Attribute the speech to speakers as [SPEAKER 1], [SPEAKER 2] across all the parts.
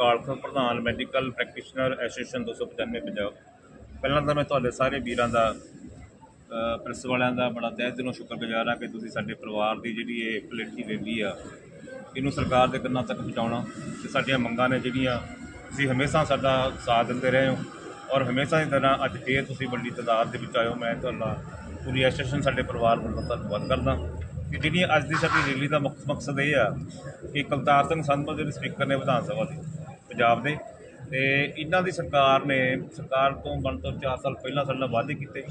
[SPEAKER 1] ਕਾਲਖ ਪ੍ਰਧਾਨ medical practitioner association 295 Punjab. ਪਹਿਲਾਂ ਤਾਂ ਮੈਂ ਤੁਹਾਡੇ ਸਾਰੇ ਵੀਰਾਂ ਦਾ ਅ, ਪ੍ਰੈਸ ਵਾਲਿਆਂ ਦਾ ਬੜਾ ਤਹਿ ਦਿਲੋਂ ਸ਼ੁਕਰਗੁਜ਼ਾਰ ਹਾਂ ਕਿ ਤੁਸੀਂ ਸਾਡੇ ਪਰਿਵਾਰ ਦੀ ਜਿਹੜੀ ਇਹ ਪਲੇਠੀ ਰੈਲੀ ਆ ਇਹਨੂੰ ਸਰਕਾਰ ਦੇ ਕੰਨਾਂ ਤੱਕ ਪਹੁੰਚਾਉਣਾ ਤੇ ਸਾਡੀਆਂ ਮੰਗਾਂ ਨੇ ਜਿਹੜੀਆਂ ਤੁਸੀਂ ਹਮੇਸ਼ਾ ਸਾਡਾ ਸਾਥ ਦਿੰਦੇ ਰਹੇ ਹੋ ਔਰ ਹਮੇਸ਼ਾ ਦੀ ਤਰ੍ਹਾਂ ਅੱਜ ਫੇਰ ਤੁਸੀਂ ਵੱਡੀ ਤਾਦਾਦ ਦੇ ਵਿੱਚ ਆਇਓ। ਮੈਂ ਤੁਹਾਡਾ ਪੂਰੀ ਐਸੋਸੀਏਸ਼ਨ ਸਾਡੇ ਪਰਿਵਾਰ ਵੱਲੋਂ ਧੰਨਵਾਦ ਕਰਦਾ। ਕਿ ਜਿਹੜੀ ਅੱਜ ਦੀ ਸਾਡੀ ਰੈਲੀ ਦਾ ਮੁੱਖ ਮਕਸਦ ਇਹ ਆ ਕਿ ਕਲਤਾਰ ਸਿੰਘ ਸੰਧੂ ਜਿਹੜੇ ਸਪੀਕਰ ਨੇ ਵਿਧਾਨ ਸਭਾ ਦੇ ਪੰਜਾਬ ਦੇ ਤੇ ਇਹਨਾਂ ਦੀ ਸਰਕਾਰ ਨੇ, ਸਰਕਾਰ ਤੋਂ ਬਣ ਤੋਂ 4 ਸਾਲ ਪਹਿਲਾਂ ਸਾਡੇ ਨਾਲ ਵਾਅਦੇ ਕੀਤੇ।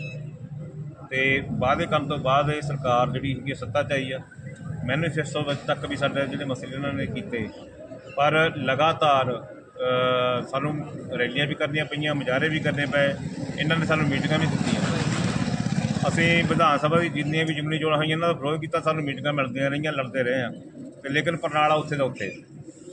[SPEAKER 1] ਤੇ ਵਾਅਦੇ ਕਰਨ ਤੋਂ ਬਾਅਦ ਇਹ ਸਰਕਾਰ ਜਿਹੜੀ ਹੈਗੀ ਹੈ ਸੱਤਾ 'ਚ ਆਈ ਆ। ਮੈਨੀਫੈਸਟੋ ਵਿੱਚ ਤੱਕ ਵੀ ਸਾਡੇ ਜਿਹੜੇ ਮਸਲੇ ਇਹਨਾਂ ਨੇ ਕੀਤੇ। ਪਰ ਲਗਾਤਾਰ ਸਾਨੂੰ ਰੈਲੀਆਂ ਵੀ ਕਰਨੀਆਂ ਪਈਆਂ, ਮੁਜ਼ਾਹਰੇ ਵੀ ਕਰਨੇ ਪਏ। ਇਹਨਾਂ ਨੇ ਸਾਨੂੰ ਮੀਟਿੰਗਾਂ ਵੀ ਦਿੱਤੀਆਂ। ਅਸੀਂ ਵਿਧਾਨ ਸਭਾ ਦੀ ਜਿੰਨੀਆਂ ਵੀ ਜਿਮਨੀ ਚੋਣਾਂ ਹੋਈਆਂ, ਇਹਨਾਂ ਦਾ ਵਿਰੋਧ ਕੀਤਾ, ਸਾਨੂੰ ਮੀਟਿੰਗਾਂ ਮਿਲਦੀਆਂ ਰਹੀਆਂ, ਲੜਦੇ ਰਹੇ ਆ ਤੇ ਲੇਕਿਨ ਪਰਨਾਲਾ ਉੱਥੇ ਦਾ ਉੱਥੇ।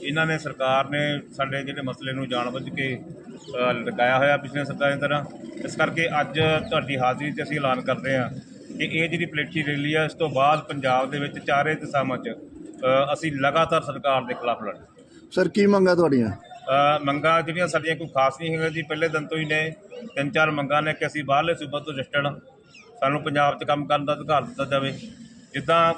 [SPEAKER 1] ਇਹਨਾਂ ਨੇ ਸਰਕਾਰ ਨੇ ਸਾਡੇ ਜਿਹੜੇ ਮਸਲੇ ਨੂੰ ਜਾਣਬੁੱਝ ਕੇ ਅ, ਲਗਾਇਆ ਹੋਇਆ ਪਿਛਲੇ ਸਰਕਾਰ ਦੀ ਤਰ੍ਹਾਂ। ਇਸ ਕਰਕੇ ਅੱਜ ਤੁਹਾਡੀ ਹਾਜ਼ਰੀ 'ਚ ਅਸੀਂ ਐਲਾਨ ਕਰਦੇ ਹਾਂ ਕਿ ਇਹ ਜਿਹੜੀ ਪਲੇਠੀ ਰੈਲੀ ਆ ਇਸ ਤੋਂ ਬਾਅਦ ਪੰਜਾਬ ਦੇ ਵਿੱਚ ਚਾਰੇ ਦਿਸ਼ਾਵਾਂ 'ਚ ਅਸੀਂ ਲਗਾਤਾਰ ਸਰਕਾਰ ਦੇ ਖਿਲਾਫ ਲੜਾਂਗੇ।
[SPEAKER 2] ਸਰ ਕੀ ਮੰਗਾ ਤੁਹਾਡੀਆਂ?
[SPEAKER 1] ਮੰਗਾਂ ਜਿਹੜੀਆਂ ਸਾਡੀਆਂ ਕੋਈ ਖਾਸ ਨਹੀਂ ਹੈਗੀਆਂ ਜੀ ਪਹਿਲੇ ਦਿਨ ਤੋਂ ਹੀ ਨੇ। ਤਿੰਨ ਚਾਰ ਮੰਗਾਂ ਨੇ ਕਿ ਅਸੀਂ ਬਾਹਰਲੇ ਸੂਬਾ ਤੋਂ ਰਜਿਸਟਰਡ ਸਾਨੂੰ ਪੰਜਾਬ 'ਚ ਕੰਮ ਕਰਨ ਦਾ ਅਧਿਕਾਰ ਦਿੱਤਾ ਜਾਵੇ। ਜਿੱਦਾਂ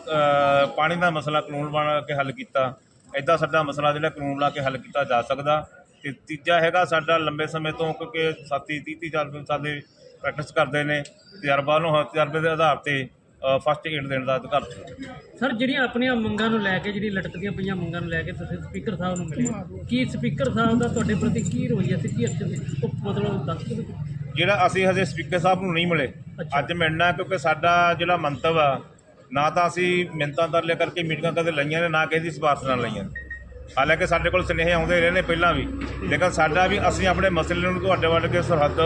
[SPEAKER 1] ਪਾਣੀ ਦਾ ਮਸਲਾ ਕਾਨੂੰਨ ਬਣਾ ਕੇ ਹੱਲ ਕੀਤਾ ਇਦਾਂ ਸਾਡਾ ਮਸਲਾ ਜਿਹੜਾ ਕਾਨੂੰਨ ਲਾ ਕੇ ਹੱਲ ਕੀਤਾ ਜਾ ਸਕਦਾ। ਤੇ ਤੀਜਾ ਹੈਗਾ ਸਾਡਾ ਲੰਬੇ ਸਮੇਂ ਤੋਂ ਕਿਉਂਕਿ ਸਾਥੀ 30 30 ਸਾਲ ਸਾਦੇ ਪ੍ਰੈਕਟਿਸ ਕਰਦੇ ਨੇ। ਤਜਰਬਾ ਨੂੰ ਤਜਰਬੇ ਦੇ ਆਧਾਰ ਤੇ ਫਸਟ ਏਡ ਦੇਣ ਦਾ ਅਧਿਕਾਰ
[SPEAKER 3] ਸਰ ਜਿਹੜੀਆਂ ਆਪਣੀਆਂ ਮੰਗਾਂ ਨੂੰ ਲੈ ਕੇ ਜਿਹੜੀ ਲਟਕਦੀਆਂ ਪਈਆਂ ਮੰਗਾਂ ਨੂੰ ਲੈ ਕੇ ਤੁਸੀਂ ਸਪੀਕਰ ਸਾਹਿਬ ਨੂੰ ਮਿਲੇ। ਕੀ ਸਪੀਕਰ ਸਾਹਿਬ ਦਾ ਤੁਹਾਡੇ ਪ੍ਰਤੀ ਕੀ ਰਵੱਈਆ ਸੀ ਕੀ ਉਹ ਮਤਲਬ ਦੱਸ
[SPEAKER 1] ਜਿਹੜਾ ਅਸੀਂ ਹਜੇ ਸਪੀਕਰ ਸਾਹਿਬ ਨੂੰ ਨਹੀਂ ਮਿਲੇ। ਅੱਜ ਮਿਲਣਾ ਕਿਉਂਕਿ ਸਾਡਾ ਜਿਹੜਾ ਮੰਤਵ ਆ ਨਾ ਤਾਂ ਅਸੀਂ ਮਿੰਤਾਂ ਤਰਲੇ ਕਰਕੇ ਮੀਟਿੰਗਾਂ ਕਦੇ ਲਈਆਂ ਨੇ, ਨਾ ਕਿਸੇ ਦੀ ਸਿਫਾਰਿਸ਼ ਨਾਲ ਲਈਆਂ ਨੇ। ਹਾਲਾਂਕਿ ਸਾਡੇ ਕੋਲ ਸੁਨੇਹੇ ਆਉਂਦੇ ਰਹੇ ਨੇ ਪਹਿਲਾਂ ਵੀ, ਲੇਕਿਨ ਸਾਡਾ ਵੀ, ਅਸੀਂ ਆਪਣੇ ਮਸਲੇ ਨੂੰ ਤੁਹਾਡੇ ਵੱਲ ਕੇ ਸਰਹੱਦ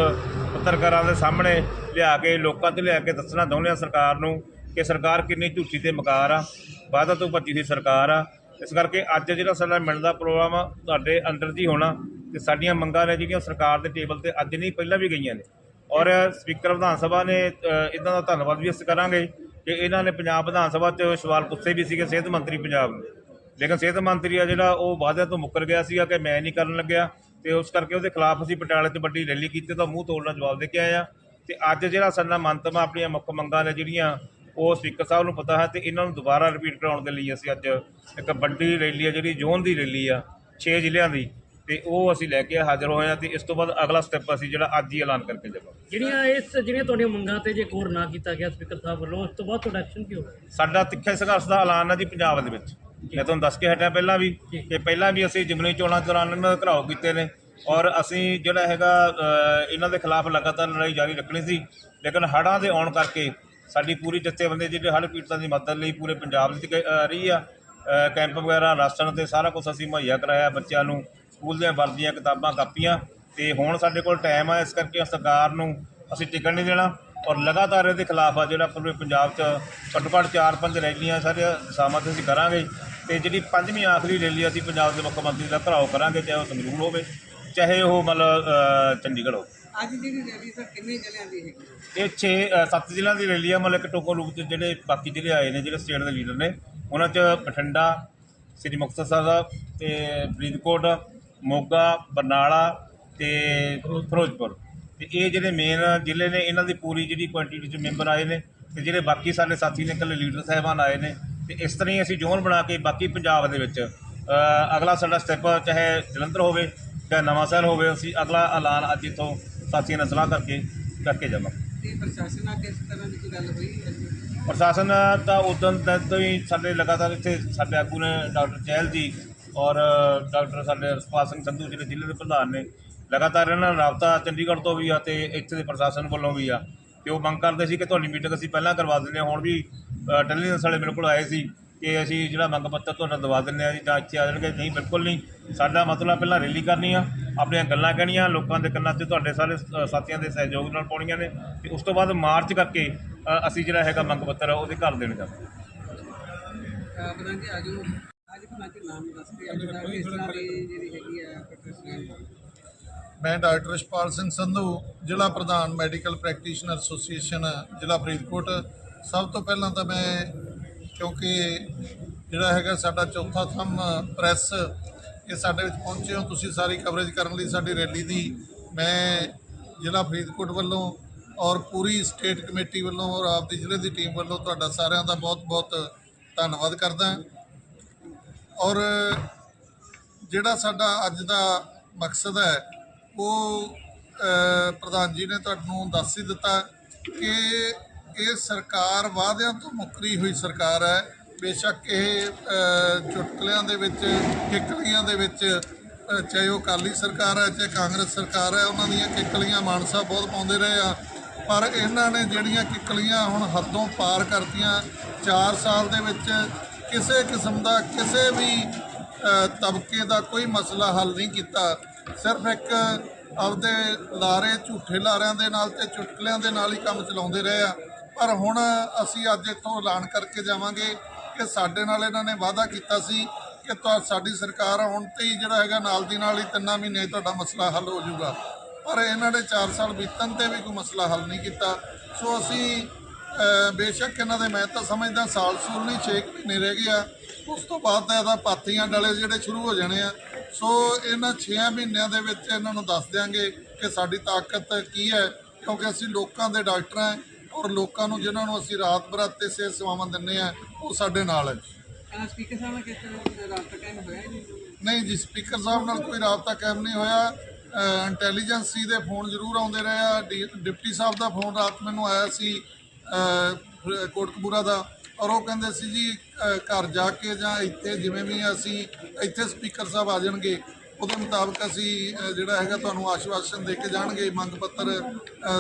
[SPEAKER 1] ਪੱਤਰਕਾਰਾਂ ਦੇ ਸਾਹਮਣੇ ਲਿਆ ਕੇ, ਲੋਕਾਂ ਤੇ ਲਿਆ ਕੇ ਦੱਸਣਾ ਚਾਹੁੰਦੇ ਹਾਂ ਸਰਕਾਰ ਨੂੰ ਕਿ ਸਰਕਾਰ ਕਿੰਨੀ ਝੂਠੀ ਤੇ ਮਕਾਰ ਆ, ਵਾਅਦਾ ਤੋਂ ਭੱਜੀ ਦੀ ਸਰਕਾਰ ਆ। ਇਸ ਕਰਕੇ ਅੱਜ ਜਿਹੜਾ ਸਾਡਾ ਮਿਲਣ ਦਾ ਪ੍ਰੋਗਰਾਮ ਆ, ਤੁਹਾਡੇ ਅੰਡਰ ਜੀ ਹੋਣਾ ਤੇ ਸਾਡੀਆਂ ਮੰਗਾਂ ਨੇ ਜਿਹੜੀਆਂ ਸਰਕਾਰ ਦੇ ਟੇਬਲ ਤੇ ਅੱਜ ਨਹੀਂ, ਪਹਿਲਾਂ ਵੀ ਗਈਆਂ ਨੇ। ਔਰ ਸਪੀਕਰ ਵਿਧਾਨ ਸਭਾ ਨੇ ਇਦਾਂ ਦਾ ਧੰਨਵਾਦ ਵੀ ਅਸੀਂ ਕਰਾਂਗੇ। ਕਿ ਇਹਨਾਂ ਨੇ ਪੰਜਾਬ ਵਿਧਾਨ ਸਭਾ 'ਚ ਸਵਾਲ ਪੁੱਛੇ ਵੀ ਸੀਗੇ ਸਿਹਤ ਮੰਤਰੀ ਪੰਜਾਬ ਨੂੰ। ਲੇਕਿਨ ਸਿਹਤ ਮੰਤਰੀ ਆ ਜਿਹੜਾ ਉਹ ਵਾਅਦਿਆਂ ਤੋਂ ਮੁੱਕਰ ਗਿਆ ਸੀਗਾ ਕਿ ਮੈਂ ਨਹੀਂ ਕਰਨ ਲੱਗਿਆ ਤੇ ਉਸ ਕਰਕੇ ਉਹਦੇ ਖਿਲਾਫ ਅਸੀਂ ਪਟਿਆਲੇ 'ਚ ਵੱਡੀ ਰੈਲੀ ਕੀਤੀ, ਤਾਂ ਮੂੰਹ ਤੋੜਨਾ ਜਵਾਬ ਦੇ ਕੇ ਆਏ ਆ। ਤੇ ਅੱਜ ਜਿਹੜਾ ਸਾਡਾ ਮੰਤਵ ਆਪਣੀਆਂ ਮੁੱਖ ਮੰਗਾਂ ਨੇ ਜਿਹੜੀਆਂ, ਉਹ ਸਪੀਕਰ ਸਾਹਿਬ ਨੂੰ ਪਤਾ ਹੈ ਤੇ ਇਹਨਾਂ ਨੂੰ ਦੁਬਾਰਾ ਰਿਪੀਟ ਕਰਾਉਣ ਦੇ ਲਈ ਅਸੀਂ ਅੱਜ ਇੱਕ ਵੱਡੀ ਰੈਲੀ ਆ, ਜਿਹੜੀ ਜ਼ੋਨ ਦੀ ਰੈਲੀ ਆ 6 ਜ਼ਿਲ੍ਹਿਆਂ ਦੀ। ਤੇ ਉਹ ਅਸੀਂ ਲੈ ਕੇ ਹਾਜ਼ਰ ਹੋਏ ਆ ਤੇ ਇਸ ਤੋਂ ਬਾਅਦ ਅਗਲਾ ਸਟੈਪ ਅਸੀਂ ਜਿਹੜਾ ਅੱਜ ਹੀ ਐਲਾਨ ਕਰਕੇ ਜਾਵਾਂਗੇ।
[SPEAKER 3] ਜਿਹੜੀਆਂ ਇਸ ਜਿਹੜੀਆਂ ਤੁਹਾਡੀਆਂ ਮੰਗਾਂ ਤੇ ਜੇ ਗੌਰ ਨਾ ਕੀਤਾ ਗਿਆ ਸਪੀਕਰ ਸਾਹਿਬ ਵੱਲੋਂ ਉਸ ਤੋਂ ਬਾਅਦ ਤੁਹਾਡਾ ਐਕਸ਼ਨ ਕੀ ਹੋਵੇਗਾ?
[SPEAKER 1] ਸਾਡਾ ਤਿੱਖੇ ਸੰਘਰਸ਼ ਦਾ ਐਲਾਨ ਹੈ ਜੀ ਪੰਜਾਬ ਦੇ ਵਿੱਚ। ਮੈਂ ਤੁਹਾਨੂੰ ਦੱਸ ਕੇ ਹਟਿਆ ਪਹਿਲਾਂ ਵੀ ਕਿ ਪਹਿਲਾਂ ਵੀ ਅਸੀਂ ਜਿਮਨੀ ਚੋਣਾਂ ਦੌਰਾਨ ਇਹਨਾਂ ਦੇ ਘਰਾਓ ਕੀਤੇ ਨੇ ਔਰ ਅਸੀਂ ਜਿਹੜਾ ਹੈਗਾ ਇਹਨਾਂ ਦੇ ਖਿਲਾਫ ਲਗਾਤਾਰ ਲੜਾਈ ਜਾਰੀ ਰੱਖਣੀ ਸੀ। ਲੇਕਿਨ ਹੜ੍ਹਾਂ ਦੇ ਆਉਣ ਕਰਕੇ ਸਾਡੀ ਪੂਰੀ ਜਥੇਬੰਦੀ ਜਿਹੜੇ ਹੜ੍ਹ ਪੀੜਤਾਂ ਦੀ ਮਦਦ ਲਈ ਪੂਰੇ ਪੰਜਾਬ ਵਿੱਚ ਰਹੀ ਆ। ਕੈਂਪ ਵਗੈਰਾ ਰਾਸ਼ਨ ਤੇ ਸਾਰਾ ਕੁਝ ਅਸੀਂ ਮੁਹੱਈਆ ਕਰਾਇਆ ਬੱਚਿਆਂ ਨੂੰ। ਸਕੂਲ ਦੀਆਂ ਵਰਦੀਆਂ ਕਿਤਾਬਾਂ ਕਾਪੀਆਂ ਤੇ ਹੁਣ ਸਾਡੇ ਕੋਲ ਟਾਈਮ ਆ ਇਸ ਕਰਕੇ ਸਰਕਾਰ ਨੂੰ ਅਸੀਂ ਟਿਕਣ ਨਹੀਂ ਦੇਣਾ ਔਰ ਲਗਾਤਾਰ ਇਹਦੇ ਖਿਲਾਫ ਆ ਜਿਹੜਾ ਪੂਰੇ ਪੰਜਾਬ 'ਚ ਘੱਟੋ ਘੱਟ ਚਾਰ ਪੰਜ ਰੈਲੀਆਂ ਸਾਰੇ ਤੇ ਅਸੀਂ ਕਰਾਂਗੇ ਤੇ ਜਿਹੜੀ ਪੰਜਵੀਂ ਆਖਰੀ ਰੈਲੀ ਅਸੀਂ ਪੰਜਾਬ ਦੇ ਮੁੱਖ ਮੰਤਰੀ ਦਾ ਘਰਾਓ ਕਰਾਂਗੇ ਚਾਹੇ ਉਹ ਸੰਗਰੂਰ ਹੋਵੇ ਚਾਹੇ ਉਹ ਮਤਲਬ ਚੰਡੀਗੜ੍ਹ ਹੋਵੇ।
[SPEAKER 4] ਅੱਜ ਜਿਹੜੀ ਰੈਲੀ ਸਰ ਕਿੰਨੇ ਜ਼ਿਲ੍ਹਿਆਂ ਦੀ ਹੈਗੀ?
[SPEAKER 1] ਇਹ 6 7 ਜ਼ਿਲ੍ਹਿਆਂ ਦੀ ਰੈਲੀ ਆ ਮਤਲਬ ਇੱਕ ਟੋਕੋ ਰੂਪ 'ਚ ਜਿਹੜੇ ਬਾਕੀ ਜ਼ਿਲ੍ਹੇ ਆਏ ਨੇ ਜਿਹੜੇ ਸਟੇਟ ਦੇ ਲੀਡਰ ਨੇ ਉਹਨਾਂ 'ਚ ਬਠਿੰਡਾ ਸ੍ਰੀ ਮੁਕਤਸਰ ਸਾਹਿਬ ਤੇ ਫਰੀਦਕੋਟ ਮੋਗਾ ਬਰਨਾਲਾ ਤੇ ਫਿਰੋਜ਼ਪੁਰ। ਤੇ ਇਹ ਜਿਹੜੇ ਮੇਨ ਜ਼ਿਲ੍ਹੇ ਨੇ ਇਹਨਾਂ ਦੀ ਪੂਰੀ ਜਿਹੜੀ ਕੁਆਂਟੀਟੀ 'ਚ ਮੈਂਬਰ ਆਏ ਨੇ ਤੇ ਜਿਹੜੇ ਬਾਕੀ ਸਾਡੇ ਸਾਥੀ ਨੇ ਇਕੱਲੇ ਲੀਡਰ ਸਾਹਿਬਾਨ ਆਏ ਨੇ ਤੇ ਇਸ ਤਰ੍ਹਾਂ ਹੀ ਅਸੀਂ ਜ਼ੋਨ ਬਣਾ ਕੇ ਬਾਕੀ ਪੰਜਾਬ ਦੇ ਵਿੱਚ ਅਗਲਾ ਸਾਡਾ ਸਟੈਪ ਚਾਹੇ ਜਲੰਧਰ ਹੋਵੇ ਚਾਹੇ ਨਵਾਂ ਸ਼ਹਿਰ ਹੋਵੇ ਅਸੀਂ ਅਗਲਾ ਐਲਾਨ ਅੱਜ ਇੱਥੋਂ ਸਾਥੀਆਂ ਨਾਲ ਸਲਾਹ ਕਰਕੇ ਕਰਕੇ ਜਾਵਾਂਗੇ
[SPEAKER 4] ਤੇ ਪ੍ਰਸ਼ਾਸਨ ਨਾਲ ਕਿਸ ਤਰ੍ਹਾਂ ਦੀ ਗੱਲ ਹੋਈ
[SPEAKER 1] ਪ੍ਰਸ਼ਾਸਨ ਤਾਂ ਉਦੋਂ ਤੋਂ ਹੀ ਸਾਡੇ ਲਗਾਤਾਰ ਇੱਥੇ ਸਾਡੇ ਆਗੂ ਨੇ ਡਾਕਟਰ ਚਹਿਲ ਜੀ ਔਰ ਡਾਕਟਰ ਸਾਡੇ ਰਸਪਾਲ ਸਿੰਘ ਸੰਧੂ ਜਿਹੜੇ ਜ਼ਿਲ੍ਹੇ ਦੇ ਪ੍ਰਧਾਨ ਨੇ ਲਗਾਤਾਰ ਇਹਨਾਂ ਨਾਲ ਰਾਬਤਾ ਚੰਡੀਗੜ੍ਹ ਤੋਂ ਵੀ ਆ ਤੇ ਇੱਥੇ ਦੇ ਪ੍ਰਸ਼ਾਸਨ ਵੱਲੋਂ ਵੀ ਆ। ਤੇ ਉਹ ਮੰਗ ਕਰਦੇ ਸੀ ਕਿ ਤੁਹਾਡੀ ਮੀਟਿੰਗ ਅਸੀਂ ਪਹਿਲਾਂ ਕਰਵਾ ਦਿੰਦੇ ਹਾਂ। ਹੁਣ ਵੀ ਇੰਟੈਲੀਜੈਂਸ ਵਾਲੇ ਬਿਲਕੁਲ ਆਏ ਸੀ ਕਿ ਅਸੀਂ ਜਿਹੜਾ ਮੰਗ ਪੱਤਰ ਤੁਹਾਡਾ ਦਵਾ ਦਿੰਦੇ ਆ ਜੀ ਜਾਂ ਇੱਥੇ ਆ ਜਾਣਗੇ। ਨਹੀਂ, ਬਿਲਕੁਲ ਨਹੀਂ। ਸਾਡਾ ਮਤਲਬ ਪਹਿਲਾਂ ਰੈਲੀ ਕਰਨੀ ਆ, ਆਪਣੀਆਂ ਗੱਲਾਂ ਕਹਿਣੀਆਂ, ਲੋਕਾਂ ਦੇ ਕੰਨਾਂ 'ਤੇ ਤੁਹਾਡੇ ਸਾਰੇ ਸਾਥੀਆਂ ਦੇ ਸਹਿਯੋਗ ਨਾਲ ਪਾਉਣੀਆਂ ਨੇ। ਤੇ ਉਸ ਤੋਂ ਬਾਅਦ ਮਾਰਚ ਕਰਕੇ ਅਸੀਂ ਜਿਹੜਾ ਹੈਗਾ ਮੰਗ ਪੱਤਰ ਆ ਉਹਦੇ ਘਰ ਦੇਣ ਜਾਵਾਂਗੇ।
[SPEAKER 4] ਆਪਣਾ ਜੀ ਕੇ ਆ ਪ੍ਰੋਟੈਸਟ
[SPEAKER 5] ਮੈਂ ਡਾਕਟਰ ਰਿਸ਼ਪਾਲ ਸਿੰਘ ਸੰਧੂ, ਜ਼ਿਲ੍ਹਾ ਪ੍ਰਧਾਨ ਮੈਡੀਕਲ ਪ੍ਰੈਕਟੀਸ਼ਨਰ ਐਸੋਸੀਏਸ਼ਨ, ਜ਼ਿਲ੍ਹਾ ਫਰੀਦਕੋਟ। ਸਭ ਤੋਂ ਪਹਿਲਾਂ ਤਾਂ ਮੈਂ, ਕਿਉਂਕਿ ਜਿਹੜਾ ਹੈਗਾ ਸਾਡਾ ਚੌਥਾ ਥੰਮ ਪ੍ਰੈਸ, ਇਹ ਸਾਡੇ ਵਿੱਚ ਪਹੁੰਚੇ ਹੋ, ਤੁਸੀਂ ਸਾਰੀ ਕਵਰੇਜ ਕਰਨ ਲਈ ਸਾਡੀ ਰੈਲੀ ਦੀ। ਮੈਂ ਜ਼ਿਲ੍ਹਾ ਫਰੀਦਕੋਟ ਵੱਲੋਂ ਔਰ ਪੂਰੀ ਸਟੇਟ ਕਮੇਟੀ ਵੱਲੋਂ ਔਰ ਆਪਦੀ ਜ਼ਿਲ੍ਹੇ ਦੀ ਟੀਮ ਵੱਲੋਂ ਤੁਹਾਡਾ ਸਾਰਿਆਂ ਦਾ ਬਹੁਤ-ਬਹੁਤ ਧੰਨਵਾਦ ਕਰਦਾ। ਔਰ ਜਿਹੜਾ ਸਾਡਾ ਅੱਜ ਦਾ ਮਕਸਦ ਹੈ, ਉਹ ਪ੍ਰਧਾਨ ਜੀ ਨੇ ਤੁਹਾਨੂੰ ਦੱਸ ਹੀ ਦਿੱਤਾ ਕਿ ਇਹ ਸਰਕਾਰ ਵਾਅਦਿਆਂ ਤੋਂ ਮੁੱਕਰੀ ਹੋਈ ਸਰਕਾਰ ਹੈ। ਬੇਸ਼ੱਕ ਇਹ ਚੁਟਕਲਿਆਂ ਦੇ ਵਿੱਚ, ਕਿਕਲੀਆਂ ਦੇ ਵਿੱਚ ਚਾਹੇ ਉਹ ਅਕਾਲੀ ਸਰਕਾਰ ਹੈ, ਚਾਹੇ ਕਾਂਗਰਸ ਸਰਕਾਰ ਹੈ, ਉਹਨਾਂ ਦੀਆਂ ਕਿੱਕਲੀਆਂ ਮਾਨਸਾ ਬਹੁਤ ਪਾਉਂਦੇ ਰਹੇ ਆ। ਪਰ ਇਹਨਾਂ ਨੇ ਜਿਹੜੀਆਂ ਕਿੱਕਲੀਆਂ ਹੁਣ ਹੱਦੋਂ ਪਾਰ ਕਰਤੀਆਂ 4 ਸਾਲ ਦੇ ਵਿੱਚ ਕਿਸੇ ਕਿਸਮ ਦਾ ਕਿਸੇ ਵੀ ਤਬਕੇ ਦਾ ਕੋਈ ਮਸਲਾ ਹੱਲ ਨਹੀਂ ਕੀਤਾ। ਸਿਰਫ ਇੱਕ ਆਪਦੇ ਲਾਰੇ, ਝੂਠੇ ਲਾਰਿਆਂ ਦੇ ਨਾਲ ਤੇ ਚੁਟਕਲਿਆਂ ਦੇ ਨਾਲ ਹੀ ਕੰਮ ਚਲਾਉਂਦੇ ਰਹੇ ਆ। ਪਰ ਹੁਣ ਅਸੀਂ ਅੱਜ ਇੱਥੋਂ ਐਲਾਨ ਕਰਕੇ ਜਾਵਾਂਗੇ ਕਿ ਸਾਡੇ ਨਾਲ ਇਹਨਾਂ ਨੇ ਵਾਅਦਾ ਕੀਤਾ ਸੀ ਕਿ ਤੁਹਾ, ਸਾਡੀ ਸਰਕਾਰ ਆਉਣ ਤੇ ਹੀ ਜਿਹੜਾ ਹੈਗਾ ਨਾਲ ਦੀ ਨਾਲ ਹੀ ਤਿੰਨਾਂ ਮਹੀਨੇ ਤੁਹਾਡਾ ਮਸਲਾ ਹੱਲ ਹੋ ਜਾਊਗਾ। ਪਰ ਇਹਨਾਂ ਨੇ 4 ਸਾਲ ਬੀਤਣ ਤੇ ਵੀ ਕੋਈ ਮਸਲਾ ਹੱਲ ਨਹੀਂ ਕੀਤਾ। ਸੋ ਅਸੀਂ ਬੇਸ਼ੱਕ ਇਹਨਾਂ ਦੇ ਮੈਂ ਤਾਂ ਸਮਝਦਾ ਸਾਲ ਸੂਲ ਨਹੀਂ 6 ਮਹੀਨੇ ਰਹਿ ਗਏ ਆ। ਉਸ ਤੋਂ ਬਾਅਦ ਤਾਂ ਇਹਦਾ ਪਾਥੀਆਂ ਡਲੇ ਜਿਹੜੇ ਸ਼ੁਰੂ ਹੋ ਜਾਣੇ ਆ। ਸੋ ਇਹਨਾਂ 6 ਮਹੀਨਿਆਂ ਦੇ ਵਿੱਚ ਇਹਨਾਂ ਨੂੰ ਦੱਸ ਦਿਆਂਗੇ ਕਿ ਸਾਡੀ ਤਾਕਤ ਕੀ ਹੈ ਕਿਉਂਕਿ ਅਸੀਂ ਲੋਕਾਂ ਦੇ ਡਾਕਟਰ ਹਾਂ ਔਰ ਲੋਕਾਂ ਨੂੰ ਜਿਨ੍ਹਾਂ ਨੂੰ ਅਸੀਂ ਰਾਤ ਬਰਾਤੇ ਸਿਹਤ ਸੇਵਾਵਾਂ ਦਿੰਦੇ ਆ ਉਹ ਸਾਡੇ ਨਾਲ ਹੈ।
[SPEAKER 4] ਸਪੀਕਰ ਸਾਹਿਬ ਨਾਲ ਕਿਸ ਤਰ੍ਹਾਂ ਰਾਬਤਾ ਕਾਇਮ ਹੋਇਆ ਜੀ?
[SPEAKER 5] ਨਹੀਂ ਜੀ ਸਪੀਕਰ ਸਾਹਿਬ ਨਾਲ ਕੋਈ ਰਾਬਤਾ ਕਾਇਮ ਨਹੀਂ ਹੋਇਆ। ਇੰਟੈਲੀਜੈਂਸੀ ਦੇ ਫੋਨ ਜ਼ਰੂਰ ਆਉਂਦੇ ਰਹੇ ਆ। ਡਿਪਟੀ ਸਾਹਿਬ ਦਾ ਫੋਨ ਰਾਤ ਮੈਨੂੰ ਆਇਆ ਸੀ। ਕੋਟਕਪੂਰਾ ਦਾ ਔਰ ਉਹ ਕਹਿੰਦੇ ਸੀ ਜੀ ਘਰ ਜਾ ਕੇ ਜਾਂ ਇੱਥੇ ਜਿਵੇਂ ਵੀ ਅਸੀਂ ਇੱਥੇ ਸਪੀਕਰ ਸਾਹਿਬ ਆ ਜਾਣਗੇ, ਉਹਦੇ ਮੁਤਾਬਕ ਅਸੀਂ ਜਿਹੜਾ ਹੈਗਾ ਤੁਹਾਨੂੰ ਆਸ਼ਵਾਸਨ ਦੇ ਕੇ ਜਾਣਗੇ, ਮੰਗ ਪੱਤਰ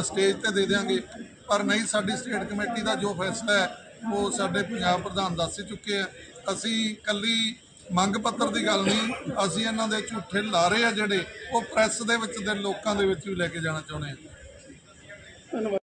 [SPEAKER 5] ਸਟੇਜ ਤੇ ਦੇ ਦਿਆਂਗੇ। ਪਰ ਨਹੀਂ, ਸਾਡੀ ਸਟੇਟ ਕਮੇਟੀ ਦਾ ਜੋ ਫੈਸਲਾ ਹੈ, ਉਹ ਸਾਡੇ ਪੰਜਾਬ ਪ੍ਰਧਾਨ ਦੱਸ ਹੀ ਚੁੱਕੇ ਆ। ਅਸੀਂ ਕੱਲੀ ਮੰਗ ਪੱਤਰ ਦੀ ਗੱਲ ਨਹੀਂ, ਅਸੀਂ ਇਹਨਾਂ ਦੇ ਝੂਠੇ ਲਾਰੇ ਆ ਜਿਹੜੇ, ਉਹ ਪ੍ਰੈਸ ਦੇ ਵਿੱਚ ਦੇ ਲੋਕਾਂ ਦੇ ਵਿੱਚ ਵੀ ਲੈ ਕੇ ਜਾਣਾ ਚਾਹੁੰਦੇ ਹਾਂ